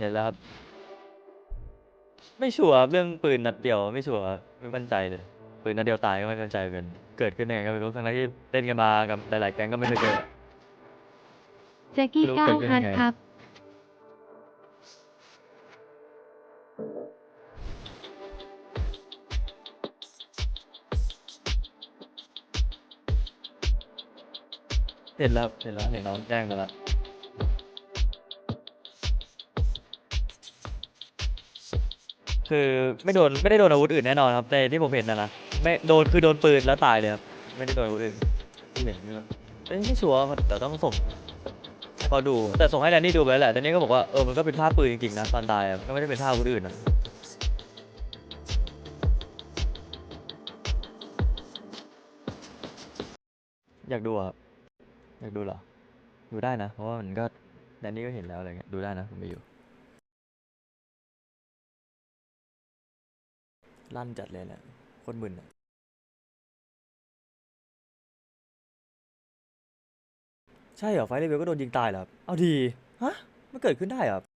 เห็นแล้วครับ ไม่ชัวร์เรื่องปืนนัดเดียว ไม่ชัวร์ไม่มั่นใจเลยปืนนัดเดียวตายก็ไม่มั่นใจเหมือนกันเกิดขึ้นยังไงก็ไม่รู้ทั้งๆที่เล่นกันมากับหลายๆแก๊งก็ไม่เคยเจอแจ็คกี้ไม่รู้ก้าเกิวดขึ้นฮัยัทงไงครับ เห็นแล้วเห็นแล้วเห็นน้องแจ้งมาแล้ว คือไม่โดนไม่ได้โดนอาวุธอื่นแน่นอนครับแต่ที่ผมเห็นนะนะไม่โดนคือโดนปืนแล้วตายเลยครับไม่ได้โดนอาวุธอื่นที่เห็นนี่นะเอ้ยไม่ชัวร์มันแต่ต้องส่งพอดูแต่ส่งให้แดนนี่ดูไปแล้วแหละแดนนี่ก็บอกว่าเออมันก็เป็นภาพปืนจริงๆนะตอนตายอะก็ไม่ได้เป็นภาพอาวุธอื่นนะอยากดูอะครับอยากดูเหรอดูได้นะเพราะว่ามันก็แดนนี่ก็เห็นแล้วอะไรเงี้ยดูได้นะผมไปอยู่ ลั่นจัดเลยแหละคนมึนอะใช่เหรอไฟเลเวลก็โดนยิงตายเหรอครับเอาดี ฮะ มันเกิดขึ้นได้เหรอครับ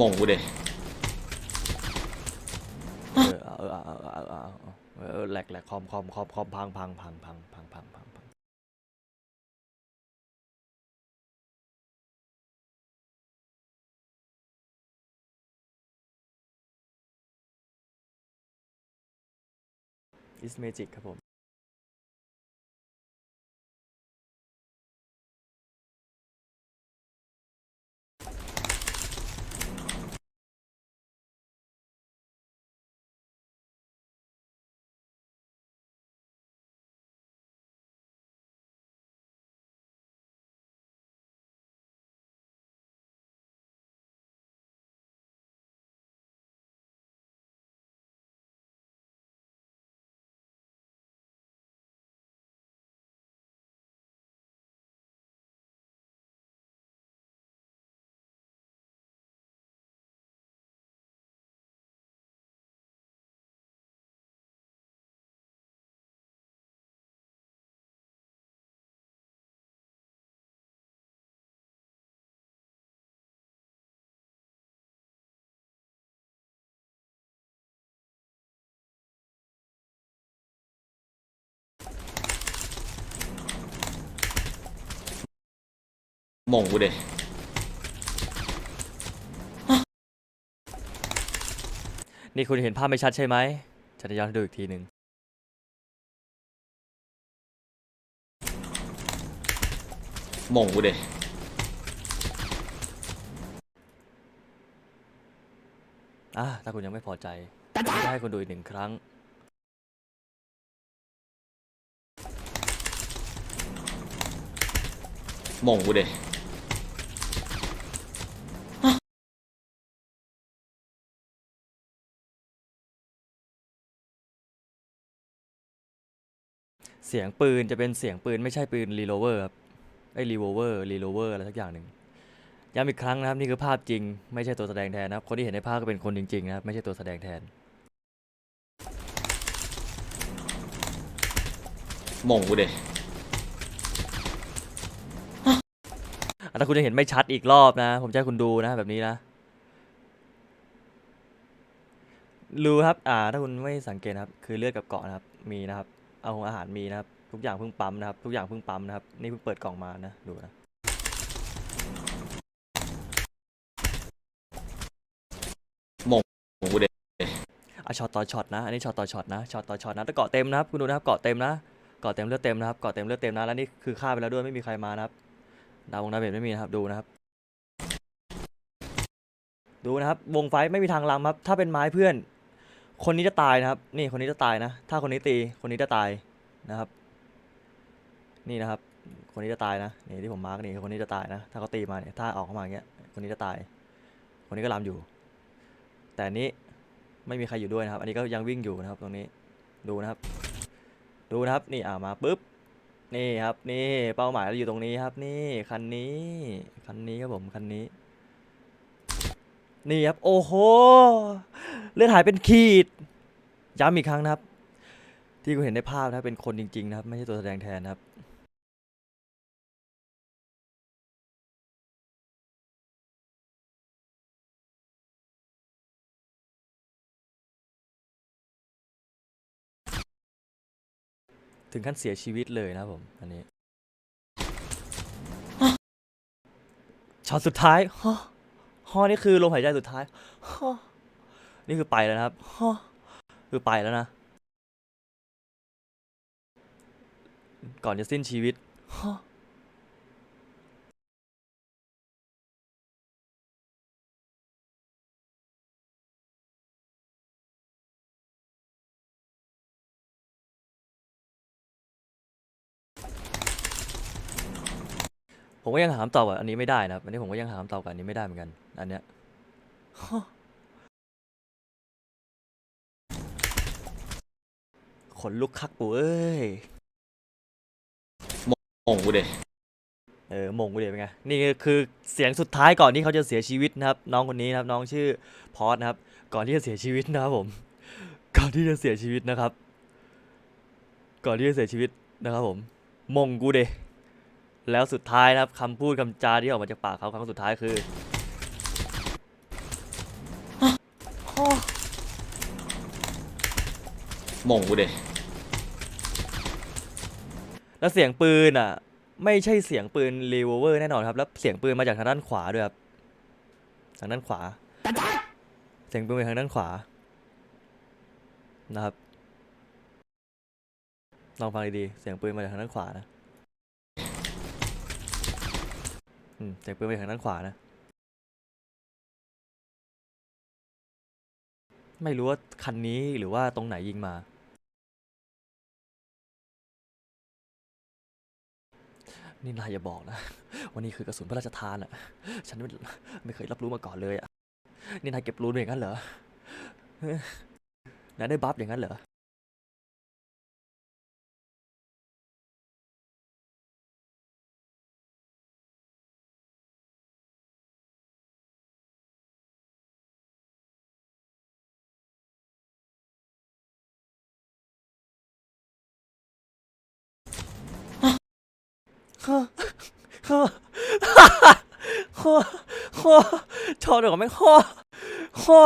ม่งกูเด็เออเออเออเออเออเออเออเออแหลกแหลกคอมคอมคอมคอมพังพังพังพังพังพังพังพังอิสเมจิกครับผม มงกูเด็นี่คุณเห็นภาพไม่ชัดใช่ไหมฉันจะย้อนให้ดูอีกทีหนึ่งมงกูเด็อะถ้าคุณยังไม่พอใจผมจะให้คุณดูอีกหนึ่งครั้ง มงกูเด็ สียงปืนจะเป็นเสียงปืนไม่ใช่ปืนรีโลเวอร์ครับไอ้รีโวเวอร์รีโลเวอร์อะไรสักอย่างหนึ่งย้ำอีกครั้งนะครับนี่คือภาพจริง ไม่ใช่ตัวแสดงแทนนะครับคนที่เห็นในภาพก็เป็นคนจริงๆนะครับไม่ใช่ตัวแสดงแทนหม่งกูเด็อะถ้าคุณจะเห็นไม่ชัดอีกรอบนะ ผมจะให้คุณดูนะแบบนี้นะรู้ครับ อ่า ถ้าคุณไม่สังเกตนะครับ คือเลือดกับเกาะนะครับ มีนะครับ เอาของอาหารมีนะครับ ทุกอย่างเพิ่งปั๊มนะครับ ทุกอย่างเพิ่งปั๊มนะครับ นี่เพิ่งเปิดกล่องมานะ ดูนะ หม่งกูเด็อะช็อตต่อช็อตนะ อันนี้ช็อตต่อช็อตนะ ช็อตต่อช็อตนะแต่เกาะเต็มนะครับ คุณดูนะครับ เกาะเต็มนะ เกาะเต็มเลือดเต็มนะครับ เกาะเต็มเลือดเต็มนะ แล้วนี่คือฆ่าไปแล้วด้วย ไม่มีใครมานะครับ ดาววงดาวเบ็ดไม่มีนะครับ ดูนะครับ ดูนะครับ วงไฟไม่มีทางลำครับ ถ้าเป็นไม้เพื่อน คนนี้จะตายนะครับ นี่คนนี้จะตายนะ ถ้าคนนี้ตี คนนี้จะตายนะครับ นี่นะครับ คนนี้จะตายนะ นี่ที่ผมมาร์กนี่คนนี้จะตายนะ ถ้าเขาตีมาเนี่ย ถ้าออกเข้ามาอย่างเงี้ย คนนี้จะตาย คนนี้ก็ลำอยู่ แต่นนี้ไม่มีใครอยู่ด้วยนะครับ อันนี้ก็ยังวิ่งอยู่นะครับ ตรงนี้ ดูนะครับ ดูนะครับ นี่อ่ามาปุ๊บ นี่ครับ นี่เป้าหมายเราอยู่ตรงนี้ครับ นี่คันนี้ คันนี้ครับผม คันนี้ นี่ครับ โอ้โห เลือดหายเป็นขีด ย้ำอีกครั้งนะครับ ที่กูเห็นในภาพนะครับเป็นคนจริง ๆ นะครับ ไม่ใช่ตัวแสดงแทนนะครับถึงขั้นเสียชีวิตเลยนะผม อันนี้ช็อตสุดท้ายฮอ ฮอนี่คือลมหายใจสุดท้ายฮอนี่คือไปแล้วนะครับฮอคือไปแล้วนะ ก่อนจะสิ้นชีวิตฮอ ผมก็ยังหาคำตอบกับอันนี้ไม่ได้นะครับ อันนี้ผมก็ยังหาคำตอบกับอันนี้ไม่ได้เหมือนกัน อันเนี้ยฮอขนลุกคักปูเอ้ยหม่งกูเด็เออมงกูเดียเป็นไง นี่คือเสียงสุดท้ายก่อนที่เขาจะเสียชีวิตนะครับ น้องคนนี้นะครับ น้องชื่อพอสนะครับ ก่อนที่จะเสียชีวิตนะครับผม ก่อนที่จะเสียชีวิตนะครับ ก่อนที่จะเสียชีวิตนะครับผม มงกูเด แล้วสุดท้ายนะครับคำพูดคำจาที่ออกมาจากปากเขาครั้งสุดท้ายคือหม่งกูเด็แล้วเสียงปืนอะ ไม่ใช่เสียงปืนรีโวเวอร์แน่นอนครับ แล้วเสียงปืนมาจากทางด้านขวาด้วยครับทางด้านขวา เสียงปืนมาทางด้านขวา นะครับลองฟังดีๆเสียงปืนมาจากทางด้านขวานะ อืมเสียงปืนมาจากทางด้านขวานะ ไม่รู้ว่าคันนี้หรือว่าตรงไหนยิงมา นี่นายอย่าบอกนะว่านี่คือกระสุนพระราชทานอะ ฉันไม่ไม่เคยรับรู้มาก่อนเลยอะ นี่นายเก็บรู้อย่างนั้นเหรอนายได้บัฟอย่างนั้นเหรอ ฮ่าฮ่าฮ่าฮ่าชอบเดี๋ยวก่อนแม่งฮ่าฮ่า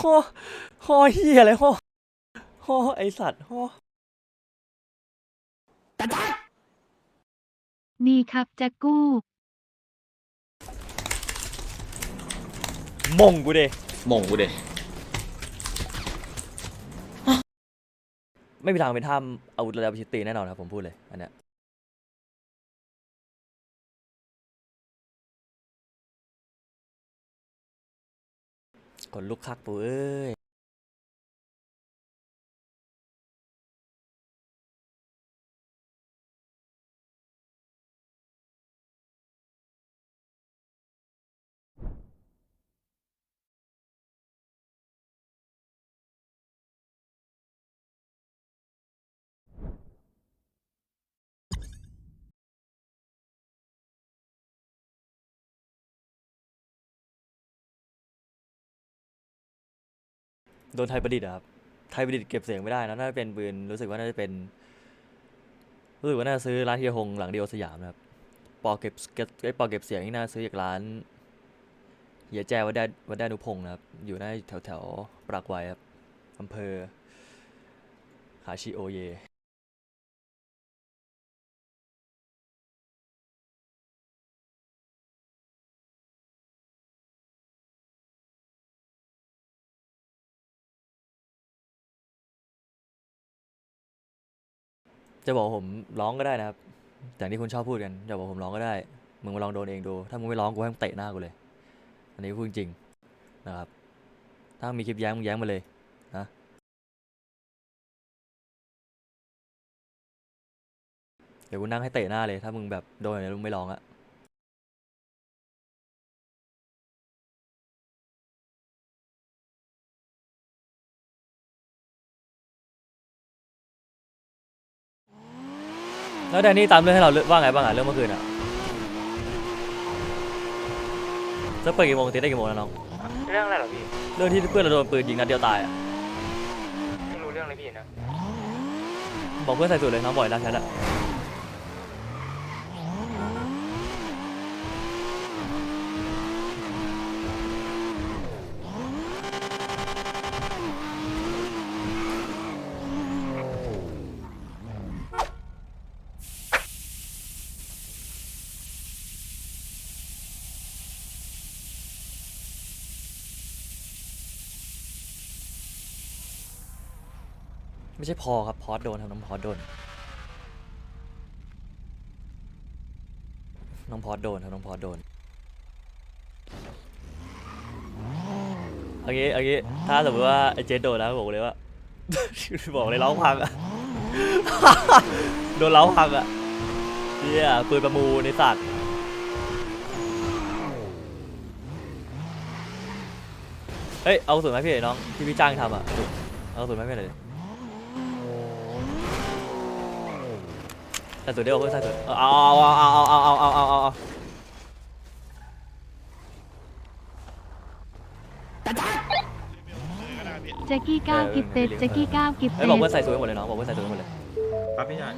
ฮ่าฮ่าเฮียอะไรฮ่าฮ่าไอสัตว์ฮ่านี่ครับแจ็คกู้ มงกูเดมงกูเดไม่มีทางเป็นถ้ำอาวุธระดับพิชิตตีแน่นอนครับผมพูดเลยอันเนี้ย ขนลุกคักปูเอ้ย โดนไทยประดิษฐ์อะครับ ไทยประดิษฐ์เก็บเสียงไม่ได้นะน่าจะเป็นปืนรู้สึกว่าน่าจะเป็นรู้สึกว่าน่าซื้อร้านเฮียฮงหลังเดียวสยามนะครับปอเก็บเก็บไอ้ปอเก็บเสียงนี่น่าซื้อจากร้านเฮียแจ้วัดได้วัดได้นุพงศ์นะครับ อยู่ในแถวแถวปรากไวยครับอำเภอคาชิโอเย จะบอกผมร้องก็ได้นะครับอย่างที่คุณชอบพูดกันจะบอกผมร้องก็ได้ มึงมาลองโดนเองดู ถ้ามึงไม่ร้องกูให้มึงเตะหน้ากูเลย อันนี้พูดจริงนะครับ ถ้ามีคลิปแย้งมึงแย้งมาเลยนะเดี๋ยวกูนั่งให้เตะหน้าเลย ถ้ามึงแบบโดนอย่างนี้มึงไม่ร้องอะ แล้วแดนนี่ตามเรื่องให้เราเรื่องว่าไงบ้างอะเรื่องเมื่อคืนอะจะเปิดกี่โมงตีได้กี่โมงแล้วน้อง เรื่องอะไรเหรอพี่ เรื่องที่เพื่อนเราโดนปืนยิงนัดเดียวตายอะไม่รู้เรื่องเลยพี่นะ บอกเพื่อนใส่สูตรเลยน้องบ่อยนะแชทอะ ไม่ใช่พอครับพอสโดนครับน้องพอโดน น้องพอโดนครับน้องพอโดนเอางี้เอางี้ถ้าสมมติว่าไอเจสโดนนะบอกเลยว่า บอกเลยเล้าพังอะโดนเล้าพังอะเนี่ยปืนประมูลในสัตว์เฮ้ยเอากระสุนไหมพี่น้องที่พี่จ้างทำอะเอากระสุนไหมพี่หน่อยดิ ใส่สุดเดียวเพื่อนใส่สุดเอาเอาเอาเอาเอาเอาเอาเอาเอาเอาแจ็กกี้ก้าวกิฟเต็ดแจ็กกี้ก้าวกิฟเฮ้ยเต็บอกดเพื่อนใส่สุดให้หมดเลยน้องบอกเพื่อนใส่สุดให้หมดเลยครับพี่ชาย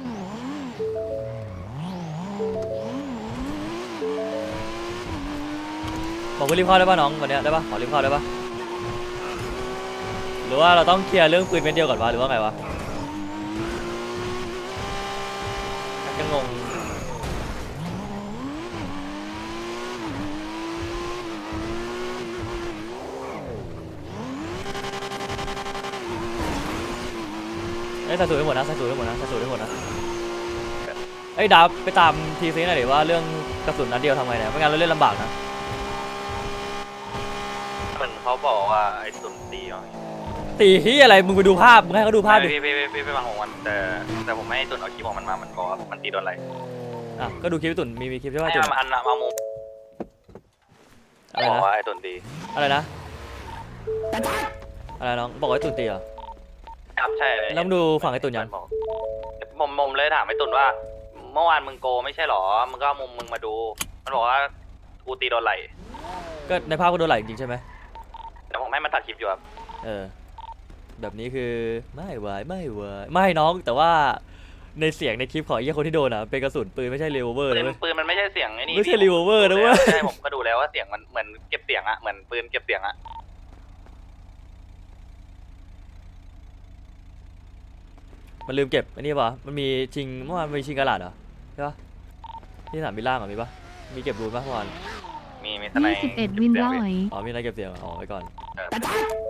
บอกเพื่อนรีบเข้าได้ป่ะน้องวันเนี้ยได้ป่ะขอรีบเข้าได้ป่ะหรือว่าเราต้องเคลียร์เรื่องปืนเม็ดเดียวก่อนวะหรือว่าไงวะจะ งงเอ้ยใส่สูตรให้หมดนะใส่สูตรให้หมดนะใส่สูตรให้หมดนะเอ้ยดาบไปตามทีซีหน่อยดิว่าเรื่องกระสุนนัดเดียวทำไงเนี่ยไม่งั้นเราเล่นลำบากนะ เหมือนเขาบอกว่าไอ้ตุนตีเอา ตีที่อะไรมึงไปดูภาพมึงให้เขาดูภาพดิพี่พี่พี่พี่ไปฟังของมันแต่แต่ผมไม่ให้ตุนเอาคลิปของมันมา มันบอกว่ามันตีโดนอะไรอะก็ดูคลิปพี่ตุ่นมีมีคลิปใช่ไหมไม่ตุ่นเอาอันเอามุมอะไรบอกนะว่าไอ้ตุนตีอะไรนะอะไรน้องบอกว่าไอ้ตุ่นตีเหรอครับใช่แล้วมึงดูฝั่งไอ้ตุ่นยังบอกผมผมเลยถามไอ้ตุนว่า เมื่อวานมึงโกไม่ใช่หรอมึงก็เอามุมมึงมาดู มันบอกว่ากูตีโดนไหลก็ในภาพก็โดนไหลจริงๆใช่ไหมแต่ผมให้มันตัดคลิปอยู่ครับเออ แบบนี้คือไม่ไหวไม่ไหวไม่น้องแต่ว่าในเสียงในคลิปของไอ้เหี้ยคนที่โดนอะเป็นกระสุนปืนไม่ใช่เรเวอร์ปืนะนเว้ย ปืนมันไม่ใช่เสียงไอ้นี่ไม่ใช่รีโวเวอร์นะเว้ย ใช่ผมก็ดูแล้วว่าเสียงมันเหมือนเก็บเสียงอะเหมือนปืนเก็บเสียงอะมันลืมเก็บอันนี้ป่ะมันมีชิงเมื่อวานมีชิงกระดาษเหรอใช่ปะที่สนามบินล่างอะมีปะมีเก็บรูนปะเมื่อวานมีมีทนายยี่สิบเอ็ดวินร้อยอ๋อมีอะไรเก็บเสียงอ๋อไว้ก่อน เออ